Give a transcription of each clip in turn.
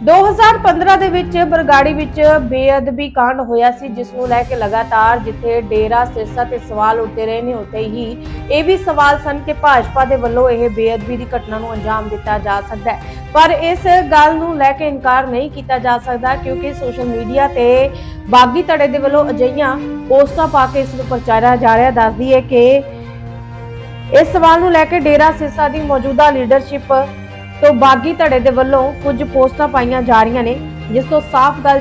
2015 ਦੇ ਵਿੱਚ ਬਰਗਾੜੀ ਵਿੱਚ ਬੇਅਦਬੀ ਕਾਂਡ ਹੋਇਆ ਸੀ, ਜਿਸ ਨੂੰ ਲੈ ਕੇ ਲਗਾਤਾਰ ਜਿੱਥੇ ਡੇਰਾ ਸਿਰਸਾ ਤੇ ਸਵਾਲ ਉੱਠਦੇ ਰਹੇ ਨੇ, ਉੱਥੇ ਹੀ ਇਹ ਵੀ ਸਵਾਲ ਸਨ ਕਿ ਭਾਜਪਾ ਦੇ ਵੱਲੋਂ ਇਹ ਬੇਅਦਬੀ ਦੀ ਘਟਨਾ ਨੂੰ ਅੰਜਾਮ ਦਿੱਤਾ ਜਾ ਸਕਦਾ ਹੈ। ਪਰ ਇਸ ਗੱਲ ਨੂੰ ਲੈ ਕੇ ਇਨਕਾਰ ਨਹੀਂ ਕੀਤਾ ਜਾ ਸਕਦਾ, ਕਿਉਂਕਿ ਸੋਸ਼ਲ ਮੀਡੀਆ ਤੇ ਬਾਗੀ ਧੜੇ ਦੇ ਵੱਲੋਂ ਅਜਿਹੀਆਂ ਪੋਸਟਾਂ ਪਾ ਕੇ ਇਸ ਨੂੰ ਪ੍ਰਚਾਰਿਆ ਜਾ ਰਿਹਾ ਦੱਸਦੀ ਹੈ ਕਿ ਇਸ ਸਵਾਲ ਨੂੰ ਲੈ ਕੇ ਡੇਰਾ ਸਿਰਸਾ ਦੀ ਮੌਜੂਦਾ ਲੀਡਰਸ਼ਿਪ ਤੋਂ ਬਾਗੀ ਧੜੇ ਦੇ ਵੱਲੋਂ ਕੁਝ ਪੋਸਟਾਂ ਪਾਈਆਂ ਜਾ ਰਹੀਆਂ ਨੇ, ਜਿਸ ਤੋਂ ਸਾਫ਼ ਗੱਲ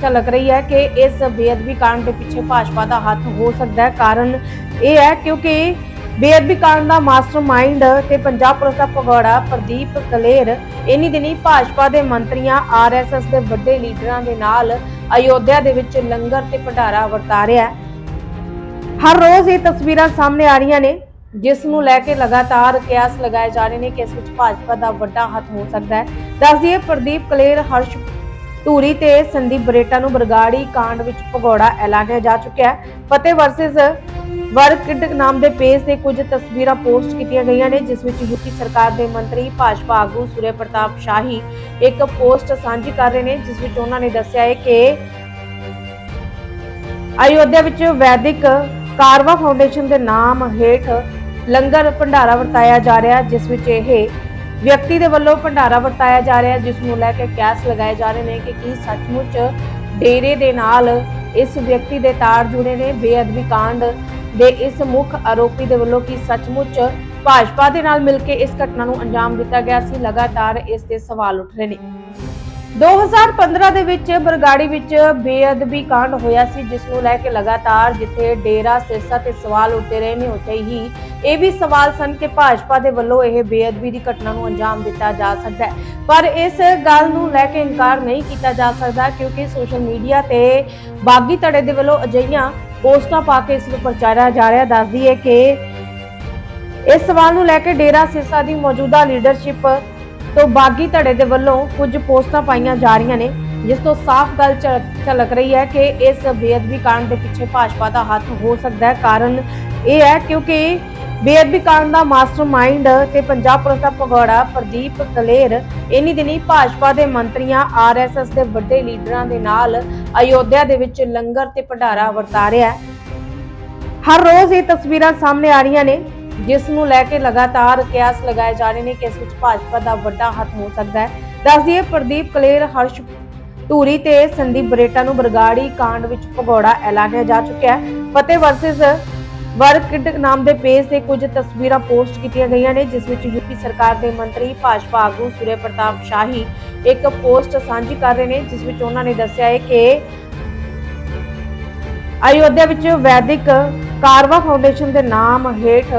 ਝਲਕ ਰਹੀ ਹੈ ਕਿ ਇਸ ਬੇਅਦਬੀ ਕਾਂਡ ਦੇ ਪਿੱਛੇ ਭਾਜਪਾ ਦਾ ਹੱਥ ਹੋ ਸਕਦਾ ਹੈ। ਕਾਰਨ ਇਹ ਹੈ ਕਿਉਂਕਿ ਬੇਅਦਬੀ ਕਾਂਡ ਦਾ ਮਾਸਟਰਮਾਈਂਡ ਤੇ ਪੰਜਾਬ ਪੁਲਿਸ ਦਾ ਭਗੌੜਾ ਪ੍ਰਦੀਪ ਕਲੇਰ, ਇਨੀ ਦਿਨੀ ਭਾਜਪਾ ਦੇ ਮੰਤਰੀਆਂ ਆਰਐਸਐਸ ਦੇ ਵੱਡੇ ਲੀਡਰਾਂ ਦੇ ਨਾਲ ਅਯੋਧਿਆ ਦੇ ਵਿੱਚ ਲੰਗਰ ਤੇ ਭੰਡਾਰਾ ਵਰਤਾ ਰਿਹਾ ਹੈ। ਹਰ ਰੋਜ਼ ਇਹ ਤਸਵੀਰਾਂ ਸਾਹਮਣੇ ਆ ਰਹੀਆਂ ਨੇ। ਜਿਸ ਨੂੰ ਲੈ ਕੇ ਲਗਾਤਾਰ ਕਿਆਸ ਲਗਾਏ ਜਾ ਰਹੇ ਨੇ ਕਿ ਇਸ ਵਿੱਚ ਭਾਜਪਾ ਦਾ ਵੱਡਾ ਹੱਥ ਹੋ ਸਕਦਾ ਹੈ। ਦੱਸ ਦਈਏ, ਪ੍ਰਦੀਪ ਕਲੇਰ, ਹਰਸ਼ ਧੂਰੀ ਤੇ ਸੰਦੀਪ ਬਰੇਟਾ ਨੂੰ ਬਰਗਾੜੀ ਕਾਂਡ ਵਿੱਚ ਭਗੌੜਾ ਐਲਾਨਿਆ ਜਾ ਚੁੱਕਿਆ ਹੈ। ਫਤਿਹ ਵਰਸਸ ਵਰਕਡ ਨਾਮ ਦੇ ਪੇਜ ਤੇ ਕੁਝ ਤਸਵੀਰਾਂ ਪੋਸਟ ਕੀਤੀਆਂ ਗਈਆਂ ਨੇ, ਜਿਸ ਵਿੱਚ ਯੂਪੀ ਸਰਕਾਰ ਦੇ ਮੰਤਰੀ ਭਾਜਪਾ ਆਗੂ ਸੂਰੇ ਪ੍ਰਤਾਪ ਸ਼ਾਹੀ ਇੱਕ ਪੋਸਟ ਸਾਂਝੀ ਕਰ ਰਹੇ ਨੇ, ਜਿਸ ਵਿੱਚ ਉਹਨਾਂ ਨੇ ਦੱਸਿਆ ਹੈ ਕਿ ਅਯੋਧਿਆ ਵਿੱਚ ਵੈਦਿਕ ਕਾਰਵਾ ਫਾਊਂਡੇਸ਼ਨ ਦੇ ਨਾਮ ਹੇਠ ਲੰਗਰ ਭੰਡਾਰਾ ਵਰਤਾਇਆ ਜਾ ਰਿਹਾ, ਜਿਸ ਵਿੱਚ ਇਹ ਵਿਅਕਤੀ ਦੇ ਵੱਲੋਂ ਭੰਡਾਰਾ ਵਰਤਾਇਆ ਜਾ ਰਿਹਾ, ਜਿਸ ਨੂੰ ਲੈ ਕੇ ਕੈਸ ਲਗਾਏ ਜਾ ਰਹੇ ਨੇ ਕਿ ਕੀ ਸੱਚਮੁੱਚ ਡੇਰੇ ਦੇ ਨਾਲ ਇਸ ਵਿਅਕਤੀ ਦੇ ਤਾਰ ਜੁੜੇ ਨੇ। ਬੇਅਦਬੀ ਕਾਂਡ ਦੇ ਇਸ ਮੁੱਖ ਆਰੋਪੀ ਦੇ ਵੱਲੋਂ ਕੀ ਸੱਚਮੁੱਚ ਭਾਜਪਾ ਦੇ ਨਾਲ ਮਿਲ ਕੇ ਇਸ ਘਟਨਾ ਨੂੰ ਅੰਜਾਮ ਦਿੱਤਾ ਗਿਆ ਸੀ? ਲਗਾਤਾਰ ਇਸ ਤੇ ਸਵਾਲ ਉੱਠ ਰਹੇ ਨੇ। 2015 ਦੇ ਵਿੱਚ ਬਰਗਾੜੀ ਵਿੱਚ ਬੇਅਦਬੀ ਕਾਂਡ ਹੋਇਆ ਸੀ, ਜਿਸ ਨੂੰ ਲੈ ਕੇ ਲਗਾਤਾਰ ਜਿੱਥੇ ਡੇਰਾ ਸਿਰਸਾ ਤੇ ਸਵਾਲ ਉੱਠਦੇ ਰਹੇ ਨੇ ਉੱਥੇ ਹੀ ਇਹ ਵੀ ਸਵਾਲ ਸਨ ਕਿ ਭਾਜਪਾ ਦੇ ਵੱਲੋਂ ਇਹ ਬੇਅਦਬੀ ਦੀ ਘਟਨਾ ਨੂੰ ਅੰਜਾਮ ਦਿੱਤਾ ਜਾ ਸਕਦਾ ਹੈ। ਪਰ ਇਸ ਗੱਲ ਨੂੰ ਲੈ ਕੇ ਇਨਕਾਰ ਨਹੀਂ ਕੀਤਾ ਜਾ ਸਕਦਾ, ਕਿਉਂਕਿ ਸੋਸ਼ਲ ਮੀਡੀਆ ਤੇ ਬਾਗੀ ਧੜੇ ਦੇ ਵੱਲੋਂ ਅਜਿਹੀਆਂ ਪੋਸਟਾਂ ਪਾ ਕੇ ਇਸ ਨੂੰ ਪ੍ਰਚਾਰਿਆ ਜਾ ਰਿਹਾ ਦੱਸਦੀ ਹੈ ਕਿ ਇਸ ਸਵਾਲ ਨੂੰ ਲੈ ਕੇ ਡੇਰਾ ਸਿਰਸਾ ਦੀ ਮੌਜੂਦਾ ਲੀਡਰਸ਼ਿਪ ਤੋਂ ਬਾਗੀ ਧੜੇ ਦੇ ਵੱਲੋਂ ਕੁਝ ਪੋਸਟਾਂ ਪਾਈਆਂ ਜਾ ਰਹੀਆਂ ਨੇ, ਜਿਸ ਤੋਂ ਸਾਫ਼ ਗੱਲ ਝਲਕ ਰਹੀ ਹੈ ਕਿ ਇਸ ਬੇਅਦਬੀ ਕਾਂਡ ਦੇ ਪਿੱਛੇ ਭਾਜਪਾ ਦਾ ਹੱਥ ਹੋ ਸਕਦਾ ਹੈ। ਕਾਰਨ ਇਹ ਹੈ ਕਿਉਂਕਿ ਬੇਅਦਬੀ ਕਾਂਡ ਦਾ ਮਾਸਟਰਮਾਈਂਡ ਤੇ ਪੰਜਾਬ ਪੁਲਿਸ ਦਾ ਭਗੌੜਾ ਪ੍ਰਦੀਪ ਕਲੇਰ ਇਨੀ ਦਿਨੀ ਭਾਜਪਾ ਦੇ ਮੰਤਰੀਆਂ ਆਰਐਸਐਸ ਦੇ ਵੱਡੇ ਲੀਡਰਾਂ ਦੇ ਨਾਲ ਅਯੋਧਿਆ ਦੇ ਵਿੱਚ ਲੰਗਰ ਤੇ ਭੰਡਾਰਾ ਵਰਤਾ ਰਿਹਾ ਹੈ। ਹਰ ਰੋਜ਼ ਇਹ ਤਸਵੀਰਾਂ ਸਾਹਮਣੇ ਆ ਰਹੀਆਂ ਨੇ। ਜਿਸ ਨੂੰ ਲੈ ਕੇ ਲਗਾਤਾਰ ਕਿਆਸ ਲਗਾਏ ਜਾ ਰਹੇ ਨੇ ਕਿ ਇਸ ਵਿੱਚ ਭਾਜਪਾ ਦਾ ਵੱਡਾ ਹੱਥ ਹੋ ਸਕਦਾ ਹੈ। ਦੱਸ ਦਈਏ, ਪ੍ਰਦੀਪ ਕਲੇਰ, ਹਰਸ਼ ਧੂਰੀ ਤੇ ਸੰਦੀਪ ਬਰੇਟਾ ਨੂੰ ਬਰਗਾੜੀ ਕਾਂਡ ਵਿੱਚ ਭਗੌੜਾ ਐਲਾਨਿਆ ਜਾ ਚੁੱਕਿਆ ਹੈ। ਫਤਿਹ ਵਰਸਸ ਵਰਕਡ ਨਾਮ ਦੇ ਪੇਜ ਤੇ ਕੁਝ ਤਸਵੀਰਾਂ ਪੋਸਟ ਕੀਤੀਆਂ ਗਈਆਂ ਨੇ, ਜਿਸ ਵਿੱਚ ਯੂਪੀ ਸਰਕਾਰ ਦੇ ਮੰਤਰੀ ਭਾਜਪਾ ਆਗੂ ਸੂਰੇ ਪ੍ਰਤਾਪ ਸ਼ਾਹੀ ਇੱਕ ਪੋਸਟ ਸਾਂਝੀ ਕਰ ਰਹੇ ਨੇ, ਜਿਸ ਵਿੱਚ ਉਹਨਾਂ ਨੇ ਦੱਸਿਆ ਹੈ ਕਿ ਅਯੋਧਿਆ ਵਿੱਚ ਵੈਦਿਕ ਕਾਰਵਾ ਫਾਊਂਡੇਸ਼ਨ ਦੇ ਨਾਮ ਹੇਠ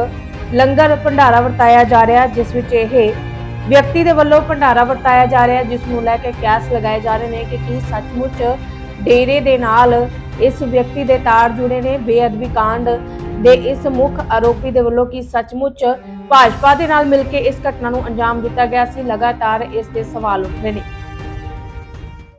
ਲੰਗਰ ਭੰਡਾਰਾ ਵਰਤਾਇਆ ਜਾ ਰਿਹਾ, ਜਿਸ ਵਿੱਚ ਇਹ ਵਿਅਕਤੀ ਦੇ ਵੱਲੋਂ ਭੰਡਾਰਾ ਵਰਤਾਇਆ ਜਾ ਰਿਹਾ, ਜਿਸ ਨੂੰ ਲੈ ਕੇ ਕੈਸ ਲਗਾਏ ਜਾ ਰਹੇ ਨੇ ਕਿ ਕੀ ਸੱਚਮੁੱਚ ਡੇਰੇ ਦੇ ਨਾਲ ਇਸ ਵਿਅਕਤੀ ਦੇ ਤਾਰ ਜੁੜੇ ਨੇ। ਬੇਅਦਬੀ ਕਾਂਡ ਦੇ ਇਸ ਮੁੱਖ ਆਰੋਪੀ ਦੇ ਵੱਲੋਂ ਕੀ ਸੱਚਮੁੱਚ ਭਾਜਪਾ ਦੇ ਨਾਲ ਮਿਲ ਕੇ ਇਸ ਘਟਨਾ ਨੂੰ ਅੰਜਾਮ ਦਿੱਤਾ ਗਿਆ ਸੀ? ਲਗਾਤਾਰ ਇਸ ਦੇ ਸਵਾਲ ਉੱਠ ਰਹੇ ਨੇ।